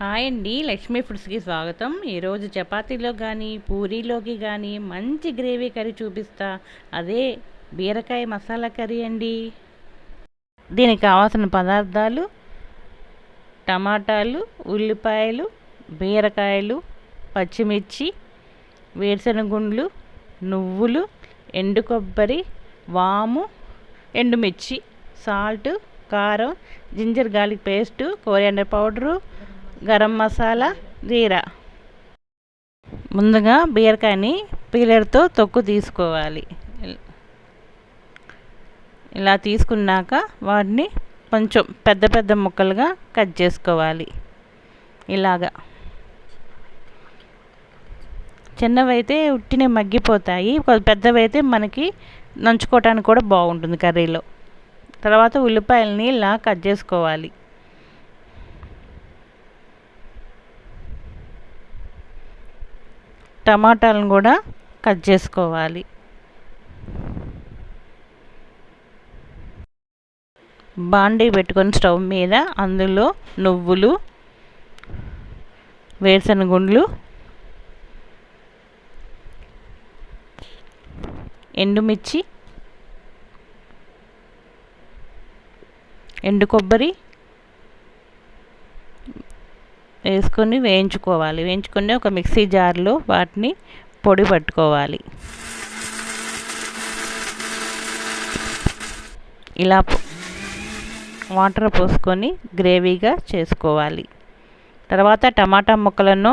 Hi అండి లక్ష్మీ ఫుడ్స్కి స్వాగతం. ఈరోజు చపాతీలో కానీ పూరీలోకి కానీ మంచి గ్రేవీ కర్రీ చూపిస్తా. అదే బీరకాయ మసాలా కర్రీ అండి. దీనికి కావాల్సిన పదార్థాలు టమాటాలు ఉల్లిపాయలు బీరకాయలు పచ్చిమిర్చి వేరుశనగుండ్లు నువ్వులు ఎండు కొబ్బరి వాము ఎండుమిర్చి సాల్ట్ కారం ginger garlic paste coriander powder garam masala jeera. ముందుగా బీరకాయని పీలర్తో తొక్కు తీసుకోవాలి. ఇలా తీసుకున్నాక వాటిని కొంచెం పెద్ద పెద్ద ముక్కలుగా కట్ చేసుకోవాలి. ఇలాగా. చిన్నవైతే ఉట్టినే మగ్గిపోతాయి. పెద్దవైతే మనకి నంచుకోవటానికి కూడా బాగుంటుంది కర్రీలో. తర్వాత ఉల్లిపాయలని ఇలా కట్ చేసుకోవాలి. టమాటాలను కూడా కట్ చేసుకోవాలి. బాండీ పెట్టుకొని స్టవ్ మీద అందులో నువ్వులు వేరుశనగుండ్లు ఎండుమిర్చి ఎండు కొబ్బరి వేసుకొని వేయించుకోవాలి. వేయించుకొని ఒక మిక్సీ జార్లో వాటిని పొడి పట్టుకోవాలి. ఇలా వాటర్ పోసుకొని గ్రేవీగా చేసుకోవాలి. తర్వాత టమాటా ముక్కలను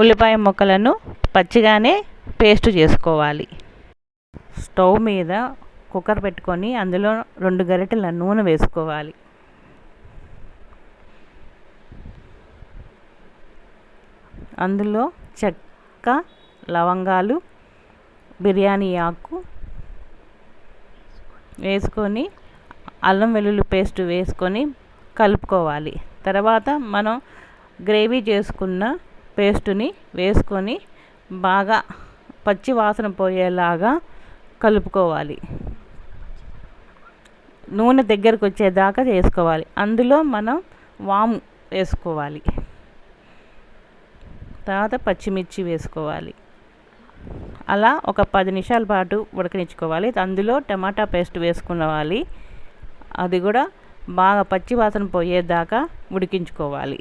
ఉల్లిపాయ ముక్కలను పచ్చిగానే పేస్ట్ చేసుకోవాలి. స్టవ్ మీద కుక్కర్ పెట్టుకొని అందులో రెండు గరిటెల నూనె వేసుకోవాలి. అందులో చెక్క లవంగాలు బిర్యానీ ఆకు వేసుకొని అల్లం వెల్లుల్లి పేస్ట్ వేసుకొని కలుపుకోవాలి. తర్వాత మనం గ్రేవీ చేసుకున్న పేస్టుని వేసుకొని బాగా పచ్చి వాసన పోయేలాగా కలుపుకోవాలి. నూనె దగ్గరకు వచ్చేదాకా చేసుకోవాలి. అందులో మనం వాము వేసుకోవాలి. తర్వాత పచ్చిమిర్చి వేసుకోవాలి. అలా ఒక పది నిమిషాల పాటు ఉడకనిచ్చుకోవాలి. అందులో టమాటా పేస్ట్ వేసుకోవాలి అది కూడా బాగా పచ్చి వాసన పోయేదాకా ఉడికించుకోవాలి.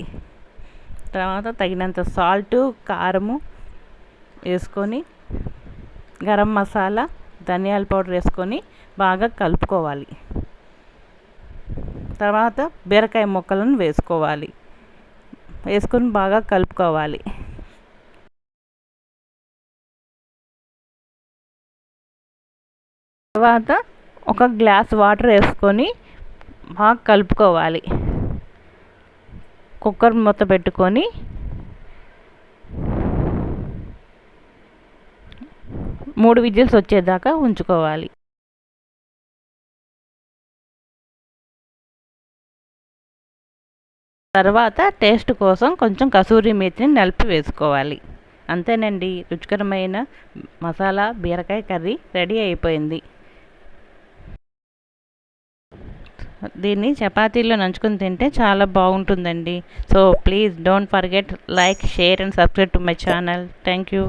తర్వాత తగినంత సాల్టు కారము వేసుకొని గరం మసాలా ధనియాల పౌడర్ వేసుకొని బాగా కలుపుకోవాలి. తర్వాత బీరకాయ ముక్కలను వేసుకోవాలి. వేసుకొని బాగా కలుపుకోవాలి. తర్వాత ఒక గ్లాస్ వాటర్ వేసుకొని బాగా కలుపుకోవాలి. కుక్కర్ మూత పెట్టుకొని మూడు విజిల్స్ వచ్చేదాకా ఉంచుకోవాలి. తర్వాత టేస్ట్ కోసం కొంచెం కసూరి మేతిని నలిపి వేసుకోవాలి. అంతేనండి రుచికరమైన మసాలా బీరకాయ కర్రీ రెడీ అయిపోయింది. దీన్ని చపాతీల్లో నంచుకొని తింటే చాలా బాగుంటుందండి. So please don't forget like share and subscribe to my channel thank you